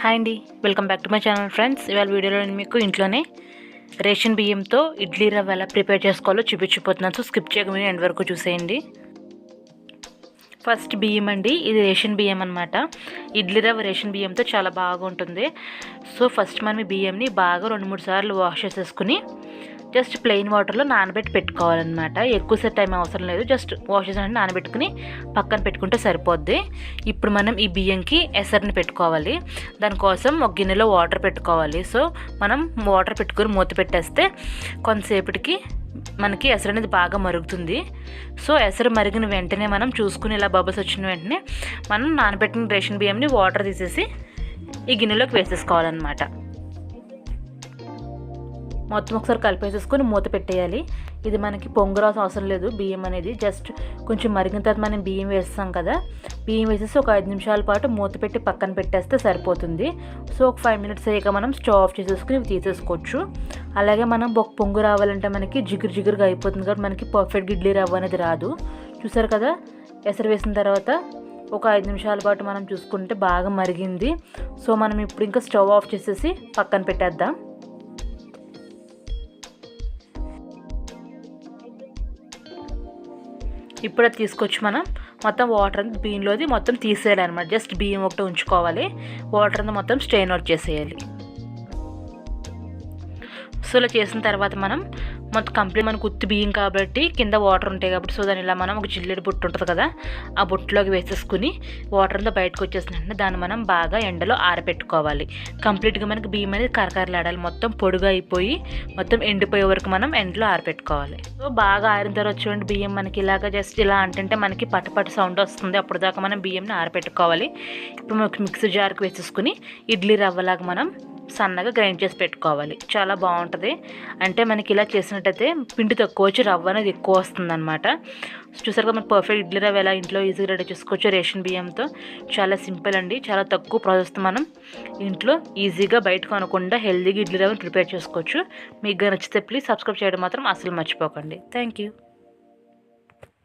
Hi అండి. Welcome back to my channel friends ఇవాళ వీడియోలో నేను మీకు ఇంట్లోనే రేషన్ బియ్యంతో ఇడ్లీ రవ్వ ఎలా ప్రిపేర్ చేసుకోవాలో చూపించిపోతున్నాను సో స్కిప్ చేయకుండా ఎండ్ వరకు చూసేయండి. ఫస్ట్ బియ్యం అండి. ఇది రేషన్ బియ్యం అనమాట ఇడ్లీ రవ్వ రేషన్ బియ్యంతో చాలా బాగుంటుంది. సో ఫస్ట్ మనం ఈ బియ్యంని బాగా రెండు మూడు సార్లు వాష్ చేసేసుకుని జస్ట్ ప్లెయిన్ వాటర్లో నానబెట్టి పెట్టుకోవాలన్నమాట. ఎక్కువసేపు టైం అవసరం లేదు. జస్ట్ వాష్ చేసిన నానబెట్టుకుని పక్కన పెట్టుకుంటే సరిపోద్ది. ఇప్పుడు మనం ఈ బియ్యంకి ఎసరిని పెట్టుకోవాలి. దానికోసం ఒక గిన్నెలో వాటర్ పెట్టుకోవాలి. సో మనం వాటర్ పెట్టుకుని మూత పెట్టేస్తే కొంతసేపటికి మనకి ఎసరు అనేది బాగా మరుగుతుంది. సో ఎసరు మరిగిన వెంటనే మనం చూసుకుని ఇలా బబుల్స్ వచ్చిన వెంటనే మనం నానబెట్టిన రేషన్ బియ్యంని వాటర్ తీసేసి ఈ గిన్నెలోకి వేసేసుకోవాలన్నమాట. మొత్తం ఒకసారి కలిపేసేసుకొని మూత పెట్టేయాలి. ఇది మనకి పొంగు రాసం అవసరం లేదు. బియ్యం అనేది జస్ట్ కొంచెం మరిగిన తర్వాత మనం బియ్యం వేస్తాం కదా. బియ్యం వేసేసి ఒక ఐదు నిమిషాల పాటు మూత పెట్టి పక్కన పెట్టేస్తే సరిపోతుంది. సో ఒక ఫైవ్ మినిట్స్ అయ్యాక మనం స్టవ్ ఆఫ్ చేసేసుకుని తీసేసుకోవచ్చు. అలాగే మనం ఒక పొంగు రావాలంటే మనకి జిగురు జిగురుగా అయిపోతుంది కాబట్టి మనకి పర్ఫెక్ట్ ఇడ్లీ రవ్వ అనేది రాదు. చూసారు కదా? ఎసరు వేసిన తర్వాత ఒక ఐదు నిమిషాల పాటు మనం చూసుకుంటే బాగా మరిగింది. సో మనం ఇప్పుడు ఇంకా స్టవ్ ఆఫ్ చేసేసి పక్కన పెట్టేద్దాం. ఇప్పుడు అది తీసుకొచ్చి మనం. మొత్తం వాటర్ అంతా బియ్యంలోది మొత్తం తీసేయాలి అనమాట జస్ట్ బియ్యం ఒకటి ఉంచుకోవాలి. వాటర్ అంతా మొత్తం స్ట్రెయిన్ అవుట్ చేసేయాలి. సో ఇలా చేసిన తర్వాత మనం మొత్తం కంప్లీట్ మనకు ఉత్తి బియ్యం కాబట్టి కింద వాటర్ ఉంటాయి కాబట్టి సో దాని ఇలా మనం ఒక జిల్లెడు బుట్ట ఉంటుంది కదా ఆ బుట్టలోకి వేసేసుకుని వాటర్లో బయటకు వచ్చేసిన వెంటనే దాన్ని మనం బాగా ఎండలో ఆరబెట్టుకోవాలి కంప్లీట్గా మనకి బియ్యం అనేది కరకరలాడాలి. మొత్తం పొడుగు అయిపోయి మొత్తం ఎండిపోయే వరకు మనం ఎండలో ఆరబెట్టుకోవాలి సో బాగా ఆరిన తర్వాత చూడండి బియ్యం మనకి ఇలాగ జస్ట్ ఇలా అంటుంటే మనకి పటపట సౌండ్ వస్తుంది. అప్పుడు దాకా మనం బియ్యంని ఆరబెట్టుకోవాలి ఇప్పుడు మనకి మిక్సీ జార్కి వేసేసుకుని ఇడ్లీ రవ్వలాగా మనం సన్నగా గ్రైండ్ చేసి పెట్టుకోవాలి. చాలా బాగుంటుంది. అంటే మనకి ఇలా చేసినట్టయితే పిండి తక్కువ వచ్చి రవ్వ అనేది ఎక్కువ వస్తుంది అనమాట చూసారుగా మనం పర్ఫెక్ట్ ఇడ్లీ రవ్వ ఎలా ఇంట్లో ఈజీగా రెడీ చేసుకోవచ్చు రేషన్ బియ్యంతో. చాలా సింపుల్ అండి. చాలా తక్కువ ప్రాసెస్తో మనం ఇంట్లో ఈజీగా బయటకు కొనకుండా హెల్తీగా ఇడ్లీ రవ్వని ప్రిపేర్ చేసుకోవచ్చు. మీకు నచ్చితే ప్లీజ్ సబ్స్క్రైబ్ చేయడం మాత్రం అసలు మర్చిపోకండి. Thank you